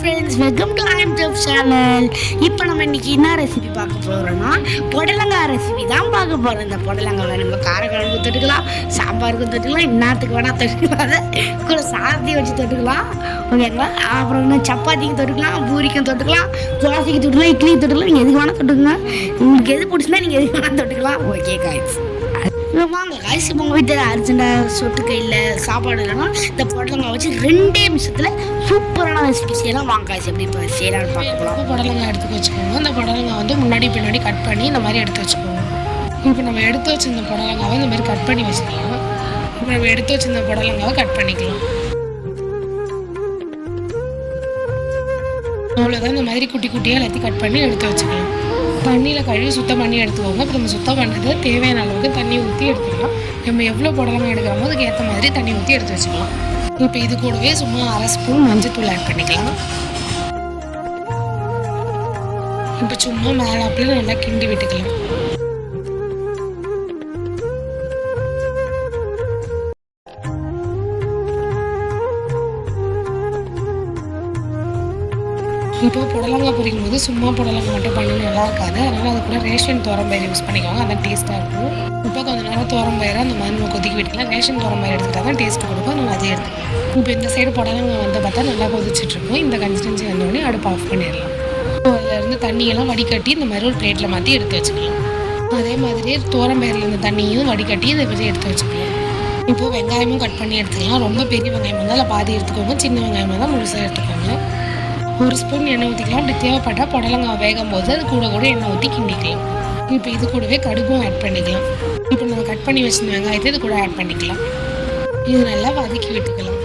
Friends welcome to I'm tube channel இப்போ நம்ம இன்னைக்கு என்ன ரெசிபி பார்க்க போகிறோம்னா புடலங்காய் ரெசிபி தான் பார்க்க போகிறோம் இந்த புடலங்காய் நம்ம காரக்குழம்பு தொட்டுக்கலாம் சாம்பாருக்கும் தொட்டுக்கலாம் இன்னத்துக்கு வேணால் தொட்டுக்கலாம். கூட சாதத்தையும் வச்சு தொட்டுக்கலாம். ஓகேங்களா அப்புறம் இன்னும் சப்பாத்திக்கு தொட்டுக்கலாம் பூரிக்கும் தொட்டுக்கலாம் தோசைக்கு தொட்டுக்கலாம் இட்லிக்கு தொட்டுக்கலாம். நீங்கள் எதுக்கு வேணால் தொட்டுக்கலாம் உங்களுக்கு எது பிடிச்சிருந்தா நீங்கள் எதுக்கு வேணால் தொட்டுக்கலாம். ஓகே காய்ஸ் வாங்க காய்ஸ் இப்போ உங்கள் வீட்டில் அர்ஜென்ட்டாக சொட்டு கையில் சாப்பாடு இல்லைன்னா இந்த புடலங்காய் வச்சு ரெண்டே நிமிஷத்தில் சூப்பரான ரெசிபி செய்யலாம் வாங்க காய்ஸ் எப்படி இப்போ செய்யலாம்னு பார்க்கலாம். புடலங்காய் எடுத்து வச்சுக்கோங்க. அந்த புடலங்காய் வந்து முன்னாடி பின்னாடி கட் பண்ணி இந்த மாதிரி எடுத்து வச்சுக்கோங்க. இப்போ நம்ம எடுத்து வச்சிருந்த புடலங்காவை இந்த மாதிரி கட் பண்ணி வச்சுக்கலாம். இப்போ நம்ம எடுத்து வச்சிருந்த புடலங்காவை கட் பண்ணிக்கலாம். அவ்வளோதான் இந்த மாதிரி குட்டி குட்டியாக எல்லாத்தையும் கட் பண்ணி எடுத்து வச்சுக்கலாம். தண்ணியில் கழுவி சுத்தம் பண்ணி எடுத்துக்கோங்க. இப்போ நம்ம சுத்தம் பண்ணுறது தேவையான அளவுக்கு தண்ணி ஊற்றி எடுத்துக்கலாம். நம்ம எவ்வளோ புடலங்காய் எடுக்கிறோமோ அதுக்கு ஏற்ற மாதிரி தண்ணி ஊற்றி எடுத்து வச்சுக்கலாம். இப்போ இது கூடவே சும்மா அரை ஸ்பூன் மஞ்சத்தூள் ஆட் பண்ணிக்கலாம். இப்போ சும்மா மேலாப்பில் நல்லா கிண்டி விட்டுக்கலாம். இப்போ புடலங்காய் பொரிக்கும் போது சும்மா புடலங்காய் மட்டும் பண்ணணும். நல்லா இருக்காது. அதனால் அது கூட ரேஷன் துவரம்பயிறு யூஸ் பண்ணிக்கோங்க. அதான் டேஸ்ட்டாக இருக்கும். இப்போ கொஞ்ச நேரம் துவரம்பயிறு அந்த மாதிரி நம்ம கொதிக்க விட்டுலாம் ரேஷன் துவரம்பயிறு எடுத்துக்கிட்டா தான் டேஸ்ட் கொடுக்கும். நம்ம அதே எடுத்துக்கலாம் இப்போ இந்த சைடு புடலங்காய் வந்து பார்த்தா நல்லா கொதிச்சிட்ருக்கும் இந்த கன்சிஸ்டன்சி வந்தோடனே அடுப்பு ஆஃப் பண்ணிடலாம். இப்போ அதுலேருந்து தண்ணியெல்லாம் வடிகட்டி இந்த மாதிரி ஒரு பிளேட்டில் மாற்றி எடுத்து வச்சுக்கலாம். அதே மாதிரியே துவரம்பயிரில் இருந்த தண்ணியும் வடிகட்டி இதை மாதிரி எடுத்து வச்சுக்கலாம். இப்போ வெங்காயமும் கட் பண்ணி எடுத்துக்கலாம். ரொம்ப பெரிய வெங்காயம் இருந்தால் பாதி எடுத்துக்கோங்க. சின்ன வெங்காயமாக தான் முழுசாக எடுத்துக்கோங்க. ஒரு ஸ்பூன் எண்ணெய் ஊற்றிக்கலாம் அப்படி தேவைப்பட்டால் புடலங்காய் வேகும் போது அது கூட கூட எண்ணெய் ஊற்றி கிண்டிக்கலாம். இப்போ இது கூடவே கடுகும் ஆட் பண்ணிக்கலாம். இப்போ நம்ம கட் பண்ணி வச்சிருந்த வெங்காயத்தை இது கூட ஆட் பண்ணிக்கலாம். இது நல்லா வதக்கி விட்டுக்கலாம்.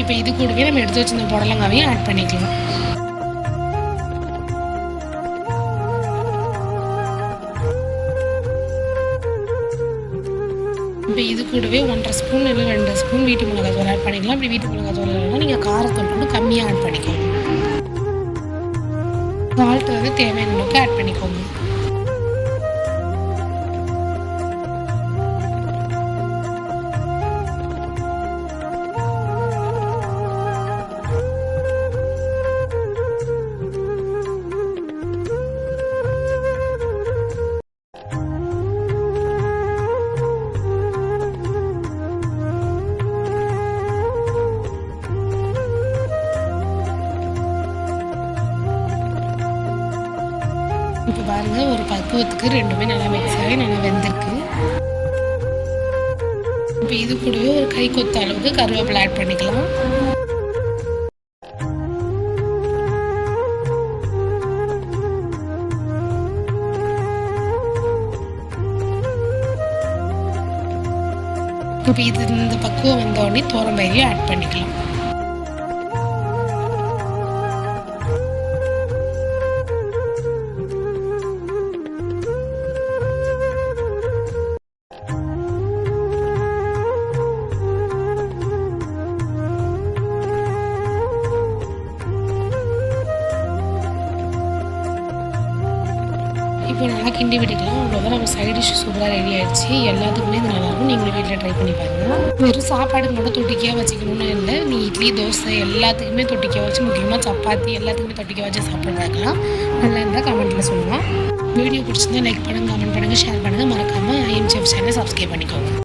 இப்போ இது கூடவே நம்ம எடுத்து வச்சிருந்த புடலங்காவையும் ஆட் பண்ணிக்கலாம். இப்போ இது கூடவே ஒன்றரை ஸ்பூன் இல்லை ரெண்டு ஸ்பூன் வீட்டு மிளகாய் தூள் ஆட் பண்ணிக்கலாம். இப்படி வீட்டு மிளகாய் தூள் இல்லைன்னா நீங்கள் காரத்தூள் கூட கம்மியாக ஆட் பண்ணிக்கோங்க. சால்ட் வந்து தேவையான அளவுக்கு ஆட் பண்ணிக்கோங்க. இப்போ பாருங்க ஒரு பக்குவத்துக்கு ரெண்டுமே நல்லா மிக்ஸ் ஆகி நல்லா வெந்திருக்கு. இப்போ இது கூடவே ஒரு கை கொத்த அளவுக்கு கருவேப்பிலை ஆட் பண்ணிக்கலாம். இப்போ இது இந்த பக்குவம் வந்தோடனே தோரம்பயிரையும் ஆட் பண்ணிக்கலாம். இப்போ நல்லா கிண்டி விட்டுக்கலாம் அவ்வளோதான் நம்ம சைட் டிஷ் சூப்பராக ரெடி ஆயிடுச்சு. எல்லாத்துக்குமே இது நல்லாயிருக்கும். நீங்களும் வீட்டில் ட்ரை பண்ணி பாருங்கள் வெறும் சாப்பாடு மட்டும் தொட்டிக்காக வச்சுக்கணும்னு இல்லை. நீ இட்லி தோசை எல்லாத்துக்குமே தொட்டிக்காக வச்சு முக்கியமாக சப்பாத்தி எல்லாத்துக்குமே தொட்டிக்காக வச்சு சாப்பிட்றாக்கலாம் நல்லா இருந்தால் கமெண்ட்டில் சொல்லுவோம் வீடியோ பிடிச்சிருந்தா லைக் பண்ணுங்கள் கமெண்ட் பண்ணுங்கள் ஷேர் பண்ணுங்கள் மறக்காமல் ஐஎம் செஃப் சப்ஸ்கிரைப் பண்ணிக்கோங்க.